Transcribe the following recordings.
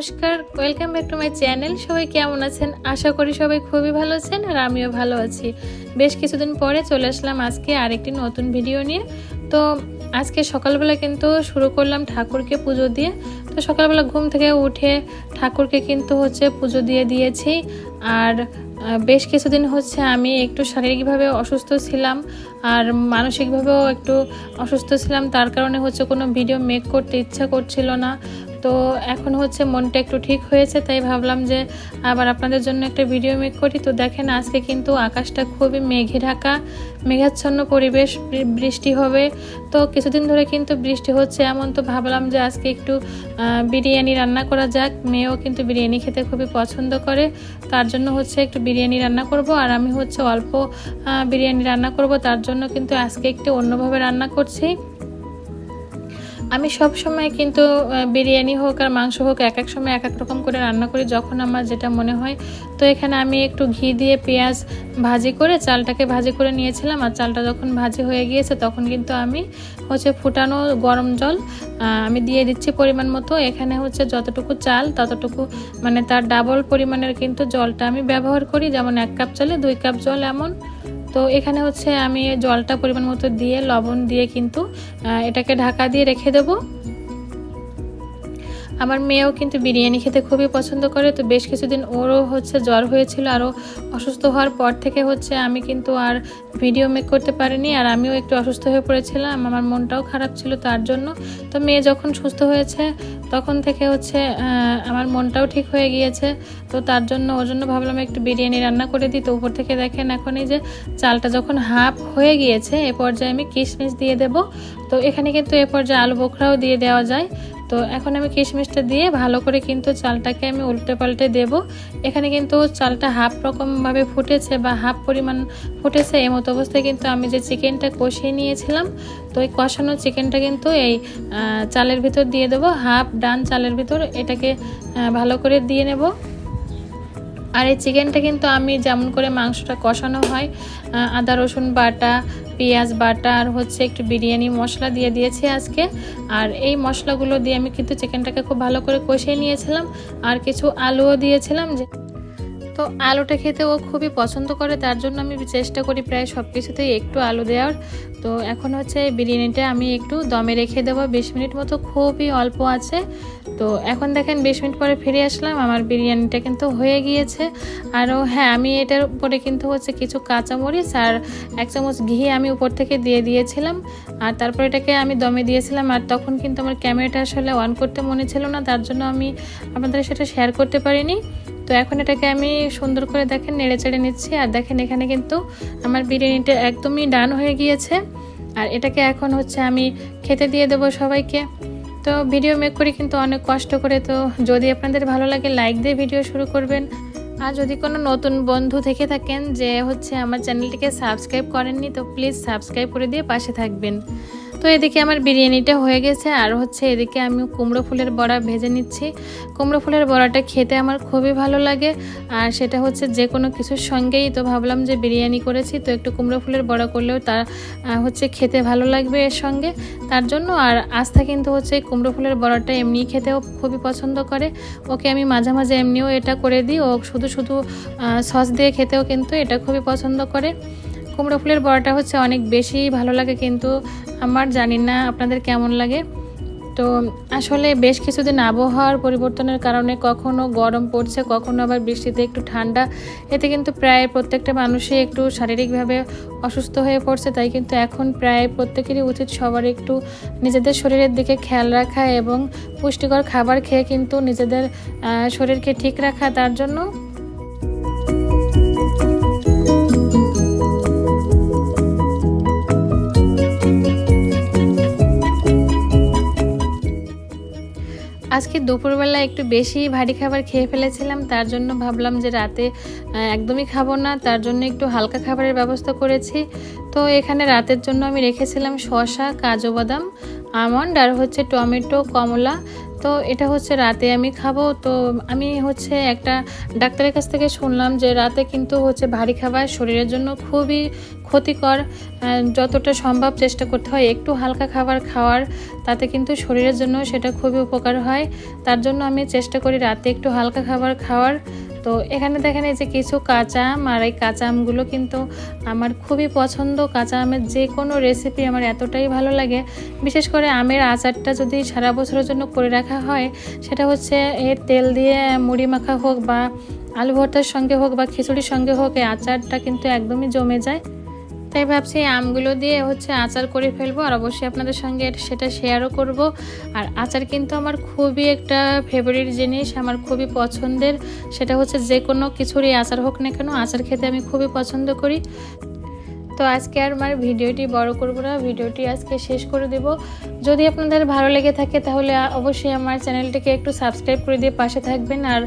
নমস্কার welcome back to my channel সবাই কেমন আছেন? আশা করি সবাই খুবই ভালো আছেন আর আমিও ভালো আছি। বেশ কিছুদিন পরে চলে আসলাম আজকে আরেকটি নতুন ভিডিও নিয়ে। তো আজকে সকালবেলা কিন্তু শুরু করলাম ঠাকুরকে পুজো দিয়ে। তো সকালবেলা ঘুম থেকে উঠে ঠাকুরকে কিন্তু হচ্ছে পুজো দিয়ে দিয়েছি। আর বেশ কিছুদিন হচ্ছে আমি একটু শারীরিকভাবে অসুস্থ ছিলাম আর মানসিকভাবেও একটু অসুস্থ ছিলাম। তার কারণে হচ্ছে কোনো ভিডিও মেক করতে ইচ্ছা করছিল না। তো এখন হচ্ছে মনটা একটু ঠিক হয়েছে, তাই ভাবলাম যে আবার আপনাদের জন্য একটা ভিডিও মেক করি। তো দেখেন, আজকে কিন্তু আকাশটা খুবই মেঘে ঢাকা, মেঘাচ্ছন্ন পরিবেশ বৃষ্টি হবে। তো কিছুদিন ধরে কিন্তু বৃষ্টি হচ্ছে এমন, তো ভাবলাম যে আজকে একটু বিরিয়ানি রান্না করা যাক। মেয়েও কিন্তু বিরিয়ানি খেতে খুবই পছন্দ করে, তার জন্য হচ্ছে একটু বিরিয়ানি রান্না করব। আর আমি হচ্ছে অল্প বিরিয়ানি রান্না করব, তার জন্য কিন্তু আজকে একটু অন্যভাবে রান্না করছি। আমি সব সময় কিন্তু বিরিয়ানি হোক আর মাংস হোক এক এক সময় এক এক রকম করে রান্না করি যখন আমার যেটা মনে হয়। তো এখানে আমি একটু ঘি দিয়ে পেঁয়াজ ভাজি করে চালটাকে ভাজি করে নিয়েছিলাম আর চালটা যখন ভাজি হয়ে গিয়েছে তখন কিন্তু আমি হচ্ছে ফুটানো গরম জল আমি দিয়ে দিচ্ছি পরিমাণ মতো। এখানে হচ্ছে যতটুকু চাল ততটুকু মানে তার ডাবল পরিমাণের কিন্তু জলটা আমি ব্যবহার করি। যেমন এক কাপ চালে দুই কাপ জল এমন। তো এখানে হচ্ছে আমি জলটা পরিমাণ মতো দিয়ে, লবণ দিয়ে কিন্তু এটাকে ঢাকা দিয়ে রেখে দেবো। আমার মেয়েও কিন্তু বিরিয়ানি খেতে খুবই পছন্দ করে, তো বেশ কিছুদিন ওরও হচ্ছে জ্বর হয়েছিল, আরও অসুস্থ হওয়ার পর থেকে হচ্ছে আমি কিন্তু আর ভিডিও মেক করতে পারিনি, আর আমিও একটু অসুস্থ হয়ে পড়েছিলাম, আমার মনটাও খারাপ ছিল তার জন্য, তো মেয়ে যখন সুস্থ হয়েছে তখন থেকে হচ্ছে আমার মনটাও ঠিক হয়ে গিয়েছে, তো তার জন্য, ওর জন্য ভাবলাম একটু বিরিয়ানি রান্না করে দিই, তো উপর থেকে দেখেন এখন এই যে চালটা যখন হাফ হয়ে গিয়েছে, এ পর্যায়ে আমি কিশমিশ দিয়ে দেব, তো এখানে কিন্তু এ পর্যায়ে আলু বোখরাও দিয়ে দেওয়া যায় তো এখন আমি কিশমিশটা দিয়ে ভালো করে কিন্তু চালটাকে আমি উল্টে পাল্টে দেব। এখানে কিন্তু চালটা হাফ রকমভাবে ফুটেছে বা হাফ পরিমাণ ফুটেছে, এই মতো অবস্থায় কিন্তু আমি যে চিকেনটা কষিয়ে নিয়েছিলাম, তো ওই কষানো চিকেনটা কিন্তু এই চালের ভিতর দিয়ে দেবো, হাফ ডান চালের ভিতর এটাকে ভালো করে দিয়ে নেব। আর এই চিকেনটা কিন্তু আমি যেমন করে মাংসটা কষানো হয় আদা, রসুন বাটা, পেঁয়াজ বাটা আর হচ্ছে একটু বিরিয়ানি মশলা দিয়ে দিয়েছি আজকে। আর এই মশলাগুলো দিয়ে আমি কিন্তু চিকেনটাকে খুব ভালো করে কষিয়ে নিয়েছিলাম। আর কিছু আলুও দিয়েছিলাম যে তো আলুটা খেতে ও খুবই পছন্দ করে, তার জন্য আমি চেষ্টা করি প্রায় সব কিছুতেই একটু আলু দেওয়ার। তো এখন হচ্ছে বিরিয়ানিটা আমি একটু দমে রেখে দেবো, বিশ মিনিট মতো খুবই অল্প আছে। তো এখন দেখেন বিশ মিনিট পরে ফিরে আসলাম, আমার বিরিয়ানিটা কিন্তু হয়ে গিয়েছে। আরও হ্যাঁ আমি এটার উপরে কিন্তু হচ্ছে কিছু কাঁচামরিচ আর এক চামচ ঘি আমি উপর থেকে দিয়ে দিয়েছিলাম। আর তারপর এটাকে আমি দমে দিয়েছিলাম, আর তখন কিন্তু আমার ক্যামেরাটা আসলে অন করতে মনে ছিল না, তার জন্য আমি আপনাদের সেটা শেয়ার করতে পারিনি। তো এখন এটাকে আমি সুন্দর করে দেখেন, নেড়ে চেড়ে নিচ্ছি। আর দেখেন, এখানে কিন্তু আমার বিরিয়ানিটা একদমই ডান হয়ে গিয়েছে। আর এটাকে এখন হচ্ছে আমি খেতে দিয়ে দেবো সবাইকে। তো ভিডিও মেক করি কিন্তু অনেক কষ্ট করে। তো যদি আপনাদের ভালো লাগে, লাইক দিয়ে ভিডিও শুরু করবেন। আর যদি কোনো নতুন বন্ধু থেকে থাকেন যে হচ্ছে আমার চ্যানেলটিকে সাবস্ক্রাইব করেননি, তো প্লিজ সাবস্ক্রাইব করে দিয়ে পাশে থাকবেন। তো এদিকে আমার বিরিয়ানিটা হয়ে গেছে, আর হচ্ছে এদিকে আমি কুমড়ো ফুলের বড়া ভেজে নিচ্ছি। কুমড়ো ফুলের বড়াটা খেতে আমার খুবই ভালো লাগে, আর সেটা হচ্ছে যে কোনো কিছুর সঙ্গেই তো ভাবলাম যে বিরিয়ানি করেছি, তো একটু কুমড়ো ফুলের বড়া করলেও তার হচ্ছে খেতে ভালো লাগবে এর সঙ্গে। তার জন্য আর আস্থা কিন্তু হচ্ছে কুমড়ো ফুলের বড়াটা এমনি খেতেও খুবই পছন্দ করে। ওকে আমি মাঝে মাঝে এমনিও এটা করে দিই, ও শুধু শুধু সস দিয়ে খেতেও কিন্তু এটা খুবই পছন্দ করে। কুমড়ো ফুলের বড়াটা হচ্ছে অনেক বেশি ভালো লাগে কিন্তু আমার জানি না আপনাদের কেমন লাগে। তো আসলে বেশ কিছুদিন আবহাওয়ার পরিবর্তনের কারণে কখনো গরম পড়ছে, কখনো আবার বৃষ্টিতে একটু ঠান্ডা। এতে কিন্তু প্রায় প্রত্যেকটা মানুষই একটু শারীরিকভাবে অসুস্থ হয়ে পড়ছে, তাই কিন্তু এখন প্রায় প্রত্যেকেরই উচিত সবার একটু নিজেদের শরীরের দিকে খেয়াল রাখা এবং পুষ্টিকর খাবার খেয়ে কিন্তু নিজেদের শরীরকে ঠিক রাখা। তার জন্য আজকে দুপুরবেলা একটু বেশি ভারী খাবার খেয়ে ফেলেছিলাম, তার জন্য ভাবলাম যে রাতে একদমই খাব না, তার জন্য একটু হালকা খাবারের ব্যবস্থা করেছি। তো এখানে রাতের জন্য আমি রেখেছিলাম শসা, কাজু বাদাম, আমন্ড, আর হচ্ছে টমেটো, কমলা। তো এটা হচ্ছে রাতে আমি খাব। তো আমি হচ্ছে একটা ডাক্তারের কাছ থেকে শুনলাম যে রাতে কিন্তু হচ্ছে ভারী খাবার শরীরের জন্য খুবই ক্ষতিকর। যতটা সম্ভব চেষ্টা করতে হয় একটু হালকা খাবার খাওয়ার, তাতে কিন্তু শরীরের জন্য সেটা খুবই উপকার হয়। তার জন্য আমি চেষ্টা করি রাতে একটু হালকা খাবার খাওয়ার। তো এখানে দেখেন এই যে কিছু কাঁচা আম আর এই কাঁচা আমগুলো কিন্তু আমার খুবই পছন্দ। কাঁচা আমের যে কোনো রেসিপি আমার এতটাই ভালো লাগে। বিশেষ করে আমের আচারটা যদি সারা বছরের জন্য করে রাখা হয়, সেটা হচ্ছে এর তেল দিয়ে মুড়ি মাখা হোক বা আলু ভর্তার সঙ্গে হোক বা খিচুড়ির সঙ্গে হোক, এই আচারটা কিন্তু একদমই জমে যায়। তাই ভাবছি আমগুলো দিয়ে হচ্ছে আচার করে ফেলব আর অবশ্যই আপনাদের সঙ্গে সেটা শেয়ারও করব। আর আচার কিন্তু আমার খুবই একটা ফেভারিট জিনিস, আমার খুবই পছন্দের। সেটা হচ্ছে যে কোনো কিছুরই আচার হোক না কেন, আচার খেতে আমি খুবই পছন্দ করি। তো আজকে আর আমার ভিডিওটি বড় করব না, ভিডিওটি আজকে শেষ করে দেব। যদি আপনাদের ভালো লেগে থাকে তাহলে অবশ্যই আমার চ্যানেলটিকে একটু সাবস্ক্রাইব করে দিয়ে পাশে থাকবেন আর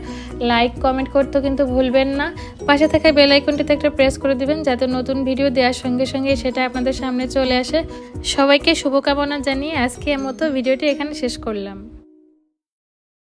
লাইক, কমেন্ট করতেও কিন্তু ভুলবেন না। পাশে থাকা বেল আইকনটিতে একটা প্রেস করে দিবেন যাতে নতুন ভিডিও দেওয়ার সঙ্গে সঙ্গে সেটা আপনাদের সামনে চলে আসে। সবাইকে শুভকামনা জানিয়ে আজকে মতো ভিডিওটি এখানে শেষ করলাম।